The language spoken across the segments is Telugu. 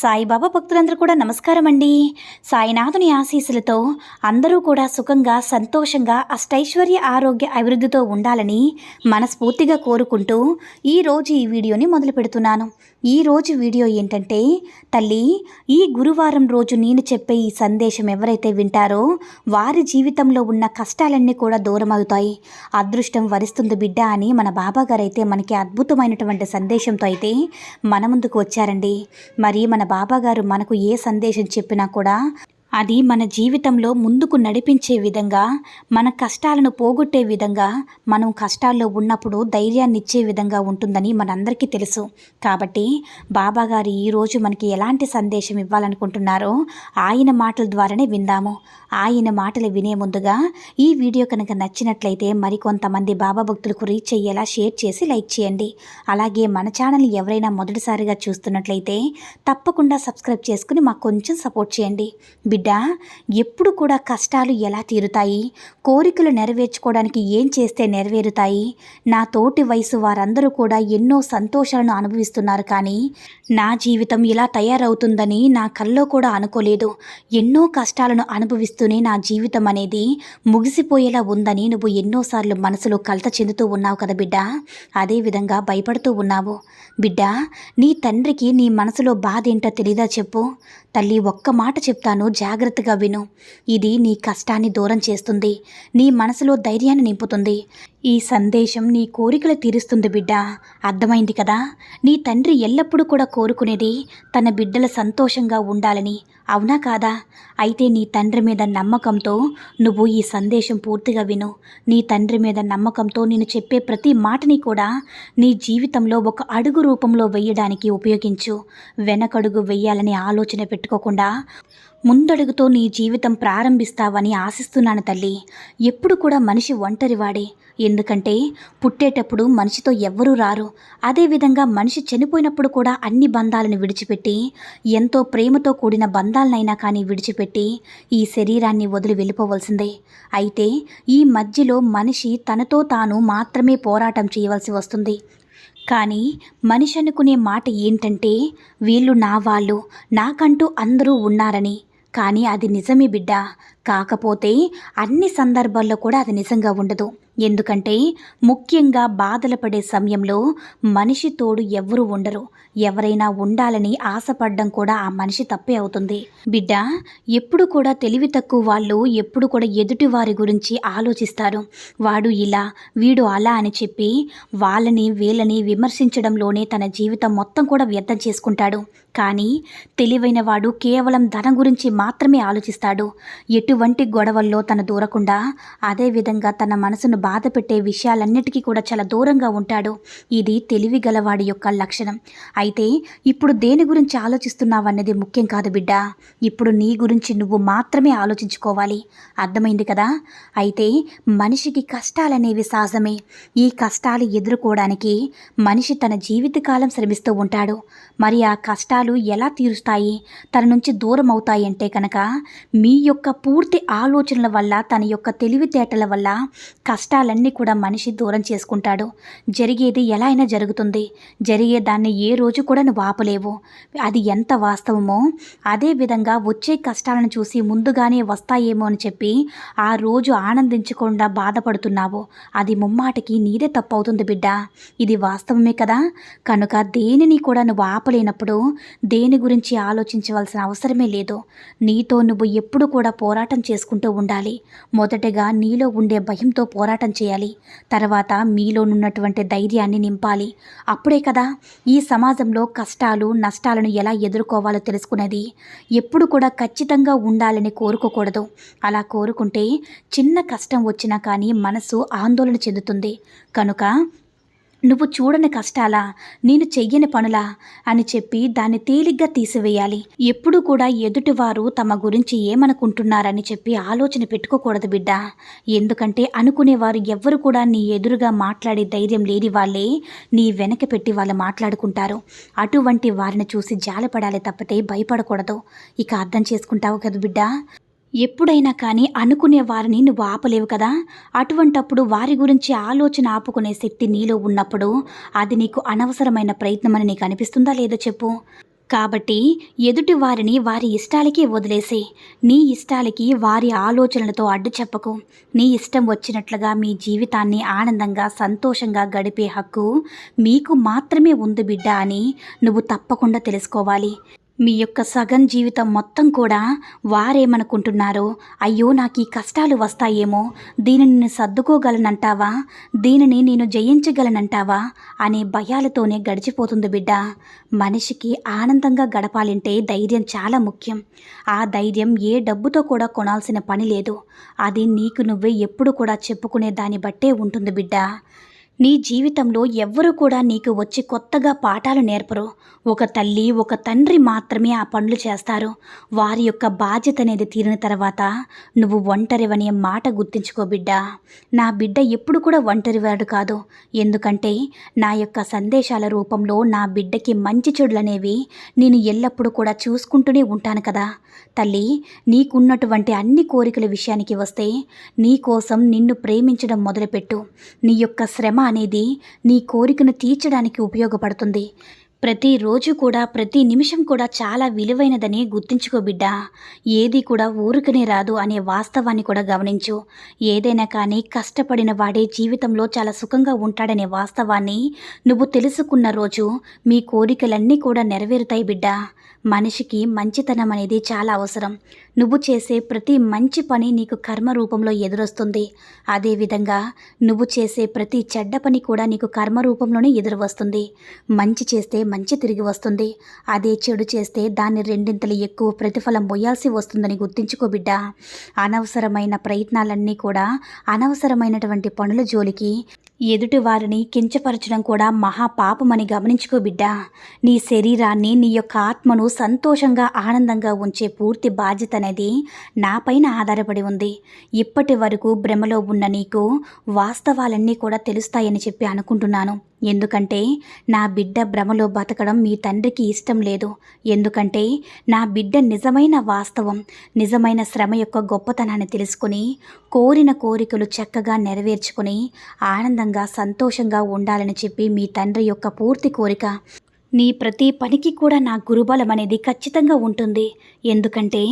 సాయిబాబా భక్తులందరూ కూడా నమస్కారం అండి సాయినాథుని ఆశీస్సులతో అందరూ కూడా సుఖంగా సంతోషంగా అష్టైశ్వర్య ఆరోగ్య అభివృద్ధితో ఉండాలని మనస్ఫూర్తిగా కోరుకుంటూ ఈరోజు ఈ వీడియోని మొదలు పెడుతున్నాను. ఈ రోజు వీడియో ఏంటంటే తల్లి ఈ గురువారం రోజు నేను చెప్పే ఈ సందేశం ఎవరైతే వింటారో వారి జీవితంలో ఉన్న కష్టాలన్నీ కూడా దూరం అవుతాయి అదృష్టం వరిస్తుంది బిడ్డ అని మన బాబా గారు అయితే మనకి అద్భుతమైనటువంటి సందేశంతో అయితే మన ముందుకు వచ్చారండి. మరి మన బాబా గారు మనకు ఏ సందేశం చెప్పినా కూడా అది మన జీవితంలో ముందుకు నడిపించే విధంగా మన కష్టాలను పోగొట్టే విధంగా మనం కష్టాల్లో ఉన్నప్పుడు ధైర్యాన్ని ఇచ్చే విధంగా ఉంటుందని మనందరికీ తెలుసు. కాబట్టి బాబాగారు ఈరోజు మనకి ఎలాంటి సందేశం ఇవ్వాలనుకుంటున్నారో ఆయన మాటల ద్వారానే విందాము. ఆయన మాటలు వినే ముందుగా ఈ వీడియో కనుక నచ్చినట్లయితే మరికొంతమంది బాబా భక్తులకు రీచ్ అయ్యేలా షేర్ చేసి లైక్ చేయండి. అలాగే మన ఛానల్ ఎవరైనా మొదటిసారిగా చూస్తున్నట్లయితే తప్పకుండా సబ్స్క్రైబ్ చేసుకుని మాకు కొంచెం సపోర్ట్ చేయండి. బిడ్డ ఎప్పుడు కూడా కష్టాలు ఎలా తీరుతాయి? కోరికలు నెరవేర్చుకోవడానికి ఏం చేస్తే నెరవేరుతాయి? నా తోటి వయసు వారందరూ కూడా ఎన్నో సంతోషాలను అనుభవిస్తున్నారు కానీ నా జీవితం ఇలా తయారవుతుందని నా కల్లో కూడా అనుకోలేదు. ఎన్నో కష్టాలను అనుభవిస్తూనే నా జీవితం అనేది ముగిసిపోయేలా ఉందని నువ్వు ఎన్నోసార్లు మనసులో కలత చెందుతూ ఉన్నావు కదా బిడ్డ. అదేవిధంగా భయపడుతూ ఉన్నావు. బిడ్డ నీ తండ్రికి నీ మనసులో బాధ ఏంటో తెలీదా చెప్పు. తల్లి ఒక్క మాట చెప్తాను. జాగ్రత్తగా విను. ఇది నీ కష్టాన్ని దూరం చేస్తుంది. నీ మనసులో ధైర్యాన్ని నింపుతుంది. ఈ సందేశం నీ కోరికలు తీరుస్తుంది బిడ్డ. అర్థమైంది కదా? నీ తండ్రి ఎల్లప్పుడూ కూడా కోరుకునేది తన బిడ్డల సంతోషంగా ఉండాలని అవునా కాదా? అయితే నీ తండ్రి మీద నమ్మకంతో నువ్వు ఈ సందేశం పూర్తిగా విను. నీ తండ్రి మీద నమ్మకంతో నేను చెప్పే ప్రతి మాటని కూడా నీ జీవితంలో ఒక అడుగు రూపంలో వెయ్యడానికి ఉపయోగించు. వెనకడుగు వెయ్యాలని ఆలోచన పెట్టుకోకుండా ముందడుగుతో నీ జీవితం ప్రారంభిస్తావని ఆశిస్తున్నాను తల్లి. ఎప్పుడు కూడా మనిషి ఒంటరివాడే. ఎందుకంటే పుట్టేటప్పుడు మనిషితో ఎవ్వరూ రారు. అదేవిధంగా మనిషి చనిపోయినప్పుడు కూడా అన్ని బంధాలను విడిచిపెట్టి ఎంతో ప్రేమతో కూడిన బంధాలనైనా కానీ విడిచిపెట్టి ఈ శరీరాన్ని వదిలి వెళ్ళిపోవలసిందే. అయితే ఈ మధ్యలో మనిషి తనతో తాను మాత్రమే పోరాటం చేయవలసి వస్తుంది. కానీ మనిషి అనుకునే మాట ఏంటంటే వీళ్ళు నా వాళ్ళు నాకంటూ అందరూ ఉన్నారని. కానీ అది నిజమే బిడ్డ. కాకపోతే అన్ని సందర్భాల్లో కూడా అది నిజంగా ఉండదు. ఎందుకంటే ముఖ్యంగా బాధలు పడే సమయంలో మనిషి తోడు ఎవ్వరూ ఉండరు. ఎవరైనా ఉండాలని ఆశపడడం కూడా ఆ మనిషి తప్పే అవుతుంది. బిడ్డ ఎప్పుడు కూడా తెలివి తక్కువ వాళ్ళు ఎప్పుడు కూడా ఎదుటి వారి గురించి ఆలోచిస్తారు. వాడు ఇలా వీడు అలా అని చెప్పి వాళ్ళని వీళ్ళని విమర్శించడంలోనే తన జీవితం మొత్తం కూడా వ్యర్థం చేసుకుంటాడు. కానీ తెలివైన వాడు కేవలం ధనం గురించి మాత్రమే ఆలోచిస్తాడు. ఎటు ఎటువంటి గొడవల్లో తను దూరకుండా అదేవిధంగా తన మనసును బాధ పెట్టే విషయాలన్నిటికీ కూడా చాలా దూరంగా ఉంటాడు. ఇది తెలివి గలవాడి యొక్క లక్షణం. అయితే ఇప్పుడు దేని గురించి ఆలోచిస్తున్నావన్నది ముఖ్యం కాదు బిడ్డ. ఇప్పుడు నీ గురించి నువ్వు మాత్రమే ఆలోచించుకోవాలి. అర్థమైంది కదా? అయితే మనిషికి కష్టాలనేవి సహజమే. ఈ కష్టాలు ఎదుర్కోవడానికి మనిషి తన జీవితకాలం శ్రమిస్తూ ఉంటాడు. మరి ఆ కష్టాలు ఎలా తీరుస్తాయి? తన నుంచి దూరం అవుతాయంటే కనుక మీ యొక్క పూర్తి పూర్తి ఆలోచనల వల్ల తన యొక్క తెలివితేటల వల్ల కష్టాలన్నీ కూడా మనిషి దూరం చేసుకుంటాడు. జరిగేది ఎలా అయినా జరుగుతుంది. జరిగే దాన్ని ఏ రోజు కూడా నువ్వు ఆపలేవు. అది ఎంత వాస్తవమో అదే విధంగా వచ్చే కష్టాలను చూసి ముందుగానే వస్తాయేమో అని చెప్పి ఆ రోజు ఆనందించకుండా బాధపడుతున్నావు. అది ముమ్మాటికి నీదే తప్పు అవుతుంది బిడ్డ. ఇది వాస్తవమే కదా. కనుక దేనిని కూడా నువ్వు ఆపలేనప్పుడు దేని గురించి ఆలోచించవలసిన అవసరమే లేదు. నీతో నువ్వు ఎప్పుడు కూడా పోరాటం చేసుకుంటూ ఉండాలి. మొదటగా నీలో ఉండే భయంతో పోరాటం పోరాటం చేయాలి. తర్వాత మీలోనున్నటువంటి ధైర్యాన్ని నింపాలి. అప్పుడే కదా ఈ సమాజంలో కష్టాలు నష్టాలను ఎలా ఎదుర్కోవాలో తెలుసుకునేది. ఎప్పుడు కూడా ఖచ్చితంగా ఉండాలని కోరుకోకూడదు. అలా కోరుకుంటే చిన్న కష్టం వచ్చినా కానీ మనసు ఆందోళన చెందుతుంది. కనుక నువ్వు చూడని కష్టాలా? నేను చెయ్యని పనులా? అని చెప్పి దాన్ని తేలిగ్గా తీసివేయాలి. ఎప్పుడు కూడా ఎదుటివారు తమ గురించి ఏమనుకుంటున్నారని చెప్పి ఆలోచన పెట్టుకోకూడదు బిడ్డ. ఎందుకంటే అనుకునేవారు ఎవ్వరు కూడా నీ ఎదురుగా మాట్లాడే ధైర్యం లేని వాళ్ళే నీ వెనక పెట్టి వాళ్ళు మాట్లాడుకుంటారు. అటువంటి వారిని చూసి జాలపడాలి తప్పితే భయపడకూడదు. ఇక అర్థం చేసుకుంటావు కదా బిడ్డ? ఎప్పుడైనా కానీ అనుకునే వారిని నువ్వు ఆపలేవు కదా? అటువంటప్పుడు వారి గురించి ఆలోచన ఆపుకునే శక్తి నీలో ఉన్నప్పుడు అది నీకు అనవసరమైన ప్రయత్నమని నీకు అనిపిస్తుందా లేదో చెప్పు. కాబట్టి ఎదుటి వారిని వారి ఇష్టాలకే వదిలేసి. నీ ఇష్టాలకి వారి ఆలోచనలతో అడ్డు చెప్పకు. నీ ఇష్టం వచ్చినట్లుగా మీ జీవితాన్ని ఆనందంగా సంతోషంగా గడిపే హక్కు మీకు మాత్రమే ఉంది బిడ్డ అని నువ్వు తప్పకుండా తెలుసుకోవాలి. మీ యొక్క సగం జీవితం మొత్తం కూడా వారేమనుకుంటున్నారో? అయ్యో నాకు ఈ కష్టాలు వస్తాయేమో? దీనిని నేను సర్దుకోగలనంటావా? దీనిని నేను జయించగలనంటావా? అనే భయాలతోనే గడిచిపోతుంది బిడ్డ. మనిషికి ఆనందంగా గడపాలంటే ధైర్యం చాలా ముఖ్యం. ఆ ధైర్యం ఏ డబ్బుతో కూడా కొనాల్సిన పని లేదు. అది నీకు నువ్వే ఎప్పుడు కూడా చెప్పుకునే దాన్ని బట్టే ఉంటుంది బిడ్డ. నీ జీవితంలో ఎవ్వరూ కూడా నీకు వచ్చి కొత్తగా పాఠాలు నేర్పరు. ఒక తల్లి ఒక తండ్రి మాత్రమే ఆ పనులు చేస్తారు. వారి యొక్క బాధ్యత అనేది తీరిన తర్వాత నువ్వు ఒంటరివనే మాట గుర్తించుకో బిడ్డ. నా బిడ్డ ఎప్పుడు కూడా ఒంటరివాడు కాదు. ఎందుకంటే నా యొక్క సందేశాల రూపంలో నా బిడ్డకి మంచి చెడులనేవి నేను ఎల్లప్పుడూ కూడా చూసుకుంటూనే ఉంటాను కదా. తల్లి నీకున్నటువంటి అన్ని కోరికల విషయానికి వస్తే నీ కోసం నిన్ను ప్రేమించడం మొదలుపెట్టు. నీ యొక్క శ్రమ అనేది నీ కోరికను తీర్చడానికి ఉపయోగపడుతుంది. ప్రతిరోజు కూడా ప్రతి నిమిషం కూడా చాలా విలువైనదని గుర్తుంచుకో బిడ్డ. ఏది కూడా ఊరుకనే రాదు అనే వాస్తవాన్ని కూడా గమనించు. ఏదైనా కానీ కష్టపడిన వాడే జీవితంలో చాలా సుఖంగా ఉంటాడనే వాస్తవాన్ని నువ్వు తెలుసుకున్న రోజు మీ కోరికలన్నీ కూడా నెరవేరుతాయి బిడ్డ. మనిషికి మంచితనం అనేది చాలా అవసరం. నువ్వు చేసే ప్రతి మంచి పని నీకు కర్మ రూపంలో ఎదురొస్తుంది. అదేవిధంగా నువ్వు చేసే ప్రతి చెడ్డ పని కూడా నీకు కర్మ రూపంలోనే ఎదురు వస్తుంది మంచి చేస్తే మంచి తిరిగి వస్తుంది. అదే చెడు చేస్తే దాన్ని రెండింతలు ఎక్కువ ప్రతిఫలం మొయ్యాల్సి వస్తుందని గుర్తించుకో బిడ్డ. అనవసరమైన ప్రయత్నాలన్నీ కూడా అనవసరమైనటువంటి పనుల జోలికి ఎదుటి వారిని కించపరచడం కూడా మహాపాపమని గమనించుకో బిడ్డ. నీ శరీరాన్ని నీ యొక్క ఆత్మను సంతోషంగా ఆనందంగా ఉంచే పూర్తి బాధ్యత అనేది నాపైన ఆధారపడి ఉంది. ఇప్పటి వరకు భ్రమలో ఉన్న నీకు వాస్తవాలన్నీ కూడా తెలుస్తాయని చెప్పి అనుకుంటున్నాను. ఎందుకంటే నా బిడ్డ భ్రమలో బతకడం మీ తండ్రికి ఇష్టం లేదు. ఎందుకంటే నా బిడ్డ నిజమైన వాస్తవం నిజమైన శ్రమ యొక్క గొప్పతనాన్ని తెలుసుకుని కోరిన కోరికలు చక్కగా నెరవేర్చుకుని ఆనందంగా సంతోషంగా ఉండాలని చెప్పి మీ తండ్రి యొక్క పూర్తి కోరిక నీ ప్రతి పనికి కూడా నా గురుబలం అనేది ఖచ్చితంగా ఉంటుంది. ఎందుకంటే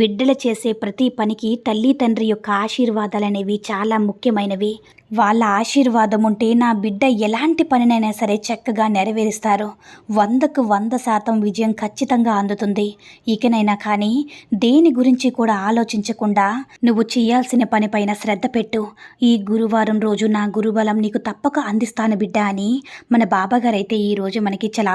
బిడ్డలు చేసే ప్రతి పనికి తల్లి తండ్రి యొక్క ఆశీర్వాదాలు అనేవి చాలా ముఖ్యమైనవి. వాళ్ళ ఆశీర్వాదం ఉంటే నా బిడ్డ ఎలాంటి పనినైనా సరే చక్కగా నెరవేరుస్తారు. వందకు వంద శాతం విజయం ఖచ్చితంగా అందుతుంది. ఇకనైనా కానీ దేని గురించి కూడా ఆలోచించకుండా నువ్వు చేయాల్సిన పనిపైన శ్రద్ధ పెట్టు. ఈ గురువారం రోజు నా గురుబలం నీకు తప్పక అందిస్తాను బిడ్డ అని మన బాబాగారైతే ఈరోజు మనకి చాలా